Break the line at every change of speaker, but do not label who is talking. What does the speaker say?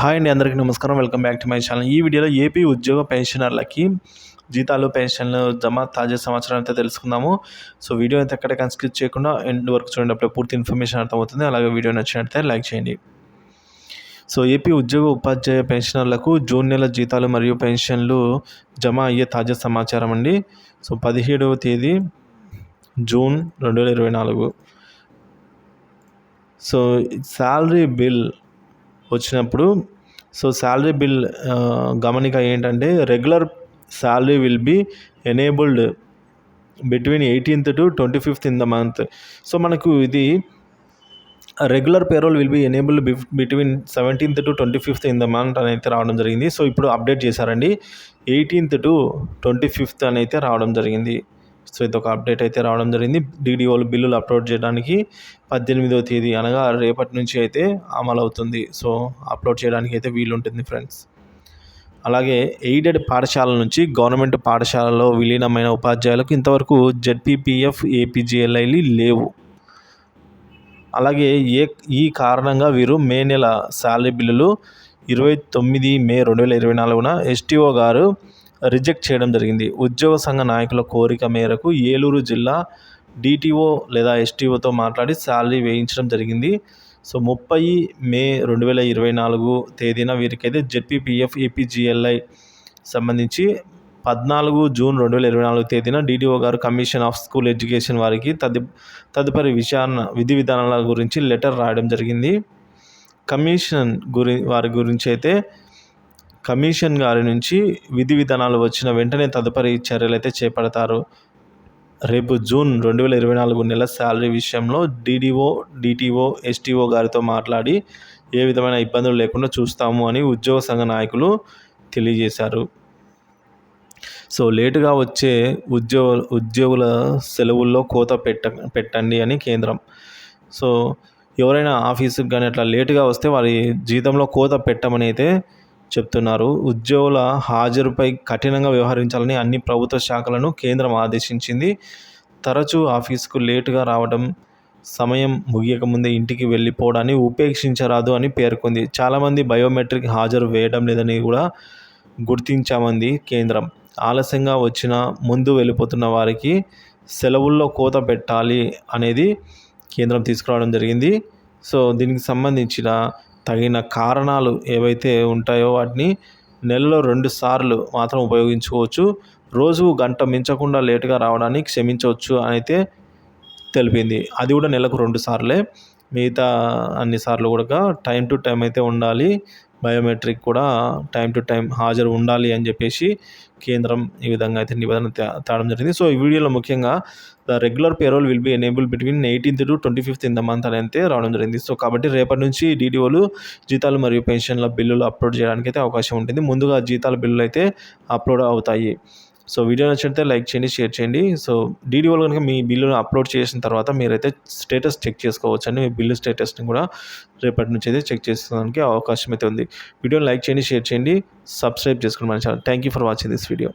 Hi అండి అందరికీ నమస్కారం. Welcome back to my channel. ఈ వీడియోలో ఏపీ ఉద్యోగ పెన్షనర్లకి జీతాలు పెన్షన్లు జమ తాజా సమాచారం అయితే తెలుసుకుందాము. సో వీడియో అయితే ఎక్కడ కన్స్క్రిప్ చేయకుండా ఎండ్ వరకు చూడేటప్పుడు పూర్తి ఇన్ఫర్మేషన్ అర్థమవుతుంది. అలాగే వీడియో నచ్చినట్లయితే లైక్ చేయండి. సో ఏపీ ఉద్యోగ ఉపాధ్యాయ పెన్షనర్లకు జూన్ నెల జీతాలు మరియు పెన్షన్లు జమ అయ్యే తాజా సమాచారం అండి. సో పదిహేడవ తేదీ జూన్ రెండు వేల ఇరవై నాలుగు. సో శాలరీ బిల్ వచ్చినప్పుడు సో శాలరీ బిల్ గమనిక ఏంటంటే regular salary will be enabled between eighteenth to twenty fifth in the month. So మనకు ఇది regular payroll will be enabled between seventeenth to twenty fifth in the month అని అయితే రావడం జరిగింది. So ఇప్పుడు update చేశారండి. ఎయిటీన్త్ టు ట్వంటీ ఫిఫ్త్ అని అయితే రావడం జరిగింది. సో ఇది ఒక అప్డేట్ అయితే రావడం జరిగింది. డీడీఓలు బిల్లులు అప్లోడ్ చేయడానికి పద్దెనిమిదవ తేదీ అనగా రేపటి నుంచి అయితే అమలు అవుతుంది సో అప్లోడ్ చేయడానికి అయితే వీలుంటుంది ఫ్రెండ్స్. అలాగే ఎయిడెడ్ పాఠశాల నుంచి గవర్నమెంట్ పాఠశాలలో విలీనమైన ఉపాధ్యాయులకు ఇంతవరకు జెడ్పీపీఎఫ్ ఏపీజీఎల్ఐలు లేవు. అలాగే ఏ ఈ కారణంగా వీరు మే నెల శాలరీ బిల్లులు ఇరవై తొమ్మిది మే రెండు వేల ఇరవై నాలుగున ఎస్టీఓ గారు రిజెక్ట్ చేయడం జరిగింది. ఉద్యోగ సంఘ నాయకుల కోరిక మేరకు ఏలూరు జిల్లా డిటిఓ లేదా ఎస్టీఓతో మాట్లాడి శాలరీ వేయించడం జరిగింది. సో ముప్పై మే రెండు వేల ఇరవై నాలుగు తేదీన వీరికైతే జెడ్పీపీఎఫ్ ఏపీజీఎల్ఐ సంబంధించి పద్నాలుగు జూన్ రెండు వేల ఇరవై నాలుగు తేదీన డిడిఓ గారు కమిషన్ ఆఫ్ స్కూల్ ఎడ్యుకేషన్ వారికి తదు తదుపరి విచారణ విధి విధానాల గురించి లెటర్ రాయడం జరిగింది. కమిషన్ గురి వారి గురించి అయితే కమిషన్ గారి నుంచి విధి విధానాలు వచ్చిన వెంటనే తదుపరి చర్యలు అయితే చేపడతారు. రేపు జూన్ రెండు వేల ఇరవై నాలుగు నెల శాలరీ విషయంలో డీడీఓ డిటిఓ ఎస్టీఓ గారితో మాట్లాడి ఏ విధమైన ఇబ్బందులు లేకుండా చూస్తాము అని ఉద్యోగ సంఘ నాయకులు తెలియజేశారు. సో లేటుగా వచ్చే ఉద్యోగ ఉద్యోగుల సెలవుల్లో కోత పెట్ట పెట్టండి అని కేంద్రం. సో ఎవరైనా ఆఫీసుకి కానీ అట్లా లేటుగా వస్తే వారి జీతంలో కోత పెట్టమని అయితే చెప్తున్నారు. ఉద్యోగుల హాజరుపై కఠినంగా వ్యవహరించాలని అన్ని ప్రభుత్వ శాఖలను కేంద్రం ఆదేశించింది. తరచూ ఆఫీసుకు లేటుగా రావడం సమయం ముగియక ముందే ఇంటికి వెళ్ళిపోవడాన్ని ఉపేక్షించరాదు అని పేర్కొంది. చాలామంది బయోమెట్రిక్ హాజరు వేయడం లేదని కూడా గుర్తించామంది కేంద్రం. ఆలస్యంగా వచ్చిన ముందు వెళ్ళిపోతున్న వారికి సెలవుల్లో కోత పెట్టాలి అనేది కేంద్రం తీసుకురావడం జరిగింది. సో దీనికి సంబంధించిన తగిన కారణాలు ఏవైతే ఉంటాయో వాటిని నెలలో రెండు సార్లు మాత్రం ఉపయోగించుకోవచ్చు. రోజు గంట మించకుండా లేటుగా రావడానికి క్షమించవచ్చు అని అయితే తెలిపింది. అది కూడా నెలకు రెండు సార్లే. మిగతా అన్ని సార్లు కూడా టైం టు టైం అయితే ఉండాలి. బయోమెట్రిక్ కూడా టైం టు టైం హాజరు ఉండాలి అని చెప్పేసి కేంద్రం ఈ విధంగా అయితే నిబంధన తేవడం జరిగింది. సో ఈ వీడియోలో ముఖ్యంగా the regular payroll will be enable between eighteenth to twenty fifth in the month అని అయితే రావడం జరిగింది. సో కాబట్టి రేపటి నుంచి డీడీఓలు జీతాలు మరియు పెన్షన్ల బిల్లులు అప్లోడ్ చేయడానికి అయితే అవకాశం ఉంటుంది. ముందుగా జీతాల బిల్లులు అయితే అప్లోడ్ అవుతాయి. సో వీడియో నచ్చితే లైక్ చేయండి షేర్ చేయండి. సో డీడీఓలో కనుక మీ బిల్లును అప్లోడ్ చేసిన తర్వాత మీరైతే స్టేటస్ చెక్ చేసుకోవచ్చు అండి మీ బిల్లు స్టేటస్ని కూడా రేపటి నుంచి అయితే చెక్ చేసుకోవడానికి అవకాశం అయితే ఉంది. వీడియోని లైక్ చేయండి షేర్ చేయండి. సబ్స్క్రైబ్ చేసుకోండి మన channel. Thank you for watching this video